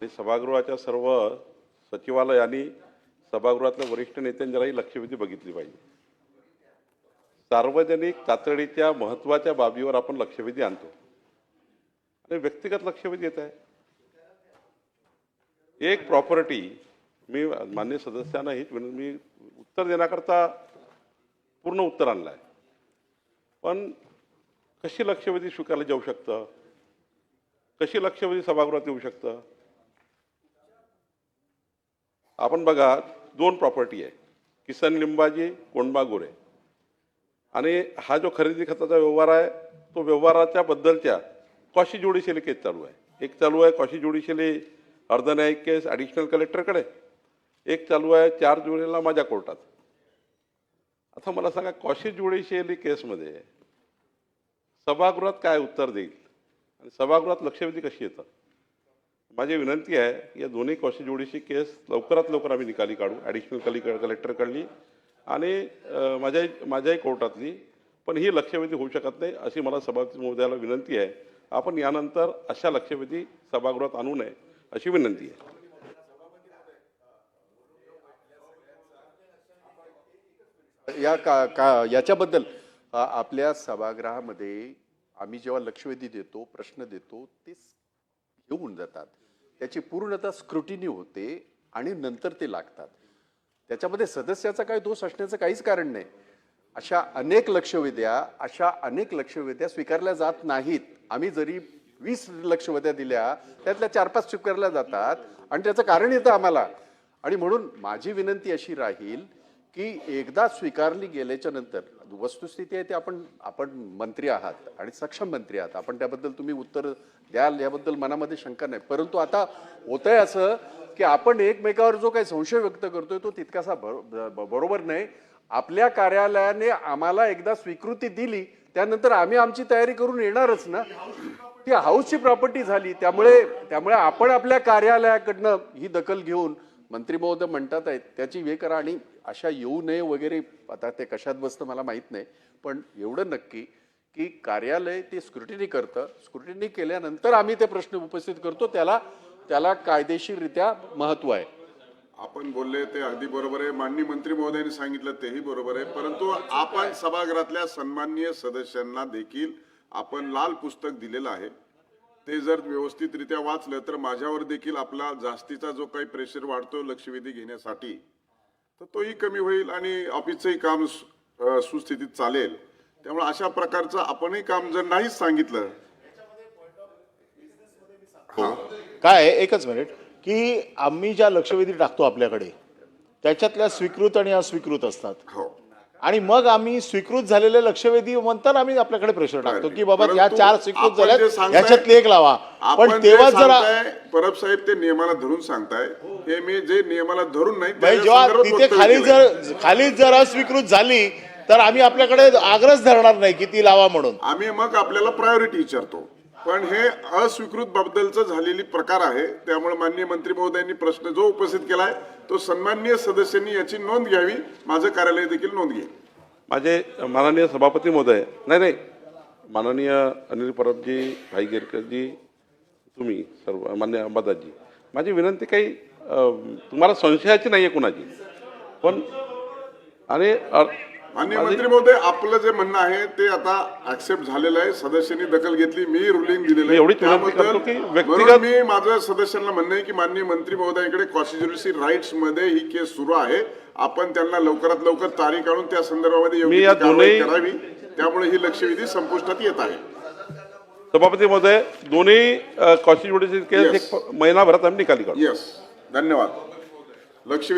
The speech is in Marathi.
आणि सभागृहाच्या सर्व सचिवालय आणि सभागृहातल्या वरिष्ठ नेत्यांनी लक्षवेधी बघितली पाहिजे. सार्वजनिक तातडीच्या महत्त्वाच्या बाबीवर आपण लक्षवेधी आणतो. आणि व्यक्तिगत लक्षवेधी येत आहे. एक प्रॉपर्टी मी मान्य सदस्यांना हीच मी उत्तर देण्याकरता पूर्ण उत्तर आणलं आहे. पण कशी लक्षवेधी स्वीकारली जाऊ शकतं? कशी लक्षवेधी सभागृहात येऊ शकतं? आपण बघा दोन प्रॉपर्टी आहे. किसन लिंबाजी कोंडबा गोरे. आणि हा जो खरेदी खताचा व्यवहार आहे तो व्यवहाराच्या बद्दलच्या कॉशी जुडिशियली केस चालू आहे. एक चालू आहे कॉशी जुडिशियली अर्धन्यायिक केस ॲडिशनल कलेक्टरकडे एक चालू आहे चार जुलैला माझ्या कोर्टात. आता मला सांगा कॉशी ज्युडिशियली केसमध्ये सभागृहात काय उत्तर देईल? आणि सभागृहात लक्षवेधी कशी येतात? माझी विनंती आहे की या दोन्ही कॉशी जोडीची केस लवकरात लवकर आम्ही निकाली काढू. ॲडिशनल कली कलेक्टरकडली आणि माझ्या माझ्याही कोर्टातली. पण ही लक्षवेधी होऊ शकत नाही अशी मला सभापती महोदयाला विनंती आहे. आपण यानंतर अशा लक्षवेधी सभागृहात आणू नये अशी विनंती आहे. या का का याच्याबद्दल आपल्या सभागृहामध्ये आम्ही जेव्हा लक्षवेधी देतो प्रश्न देतो ते घेऊन जातात. त्याची पूर्णतः स्क्रुटिनी होते आणि नंतर ते लागतात. त्याच्यामध्ये सदस्याचा काही दोष असण्याचं काहीच कारण नाही. अशा अनेक लक्षवेद्या अशा अनेक लक्षवेद्या स्वीकारल्या जात नाहीत. आम्ही जरी वीस लक्षवेद्या दिल्या त्यातल्या चार पाच स्वीकारल्या जातात आणि त्याचं कारण येतं आम्हाला. आणि म्हणून माझी विनंती अशी राहील की एकदा स्वीकारली गेल्याच्यानंतर वस्तुस्थिती आहे ती आपण आपण मंत्री आहात आणि सक्षम मंत्री आहात. आपण त्याबद्दल तुम्ही उत्तर द्याल याबद्दल मनामध्ये शंका नाही. परंतु आता होतंय असं की आपण एकमेकावर जो काही संशय व्यक्त करतोय तो तितकासा बरोबर नाही. आपल्या कार्यालयाने आम्हाला एकदा स्वीकृती दिली त्यानंतर आम्ही आमची तयारी करून येणारच ना. ती हाऊसची प्रॉपर्टी झाली त्यामुळे त्यामुळे आपण आपल्या कार्यालयाकडनं ही दखल घेऊन मंत्री महोदय म्हणतात आहेत त्याची हे करा आणि अशा येऊ नये वगैरे आता ते कशात बसतं मला माहीत नाही पण एवढं नक्की की कार्यालय ते स्क्रुटिनी करतं स्क्रुटिनी केल्यानंतर आम्ही ते प्रश्न उपस्थित करतो त्याला त्याला कायदेशीररित्या महत्त्व आहे. आपण बोलले ते अगदी बरोबर आहे माननीय मंत्री महोदयांनी सांगितलं तेही बरोबर आहे परंतु आपण सभागृहातल्या सन्माननीय सदस्यांना देखील आपण लाल पुस्तक दिलेलं आहे. ते जर व्यवस्थितरित्या वाचलं तर माझ्यावर देखील आपला जास्तीचा जो काही प्रेशर वाढतो लक्षवेधी घेण्यासाठी तर तोही कमी होईल आणि ऑफिसचंही काम सुस्थितीत चालेल. त्यामुळे अशा प्रकारचं आपणही काम जर नाहीच सांगितलं काय आहे, एकच मिनिट की आम्ही ज्या लक्षवेधी टाकतो आपल्याकडे त्याच्यातल्या स्वीकृत आणि अस्वीकृत असतात. हो. आणि मग आम्ही स्वीकृत झालेले लक्षवेधी नंतर आम्ही आपल्याकडे प्रेशर टाकतो की बाबा या चार स्वीकृत सांगताय- याच्यातली एक लावा. पण तेव्हा जरा परब साहेब ते नियमाला धरून सांगताय हे मी जे नियमाला धरून नाही जेव्हा तिथे खाली. जर खाली जर अस्वीकृत झाली तर आम्ही आपल्याकडे आग्रह धरणार नाही की ती लावा म्हणून. आम्ही मग आपल्याला प्रायोरिटी विचारतो. पण हे अस्वीकृत बाबदलचं झालेली प्रकार आहे. त्यामुळे माननीय मंत्री महोदयांनी प्रश्न जो उपस्थित केलाय तो सन्माननीय सदस्यांनी याची नोंद घ्यावी. माझं कार्यालय देखील नोंद घेईल. माझे माननीय सभापती महोदय नाही नाही. माननीय अनिल परबजी भाई गिरकरजी तुम्ही सर्व मान्य अंबादासजी. माझी विनंती काही तुम्हाला संशयाची नाही आहे कुणाची. पण आणि माननीय मंत्री महोदय आपलं जे म्हणणं आहे ते आता ऍक्सेप्ट झालेलं आहे. सदस्यांनी दखल घेतली मी रुलिंग दिलेलं आहे. एवढीच विनंती त्याबद्दल करतो की म्हणून व्यक्तिगत- मी माझं सदस्यांना म्हणणं आहे की माननीय मंत्री महोदयांकडे कॉन्स्टिट्युन्सी राईट्समध्ये ही केस सुरू आहे. आपण त्यांना लवकरात लवकर तारीख आणून त्या संदर्भामध्ये योग्य मी या ती कारवाई दोन्ही- करावी. त्यामुळे ही लक्षवेधी संपुष्टात येत आहे. सभापती महोदय दोन्ही कॉन्स्टिट्युन्सी केस Yes. एक महिनाभरात आम्ही निकाली काढू. येस धन्यवाद. लक्ष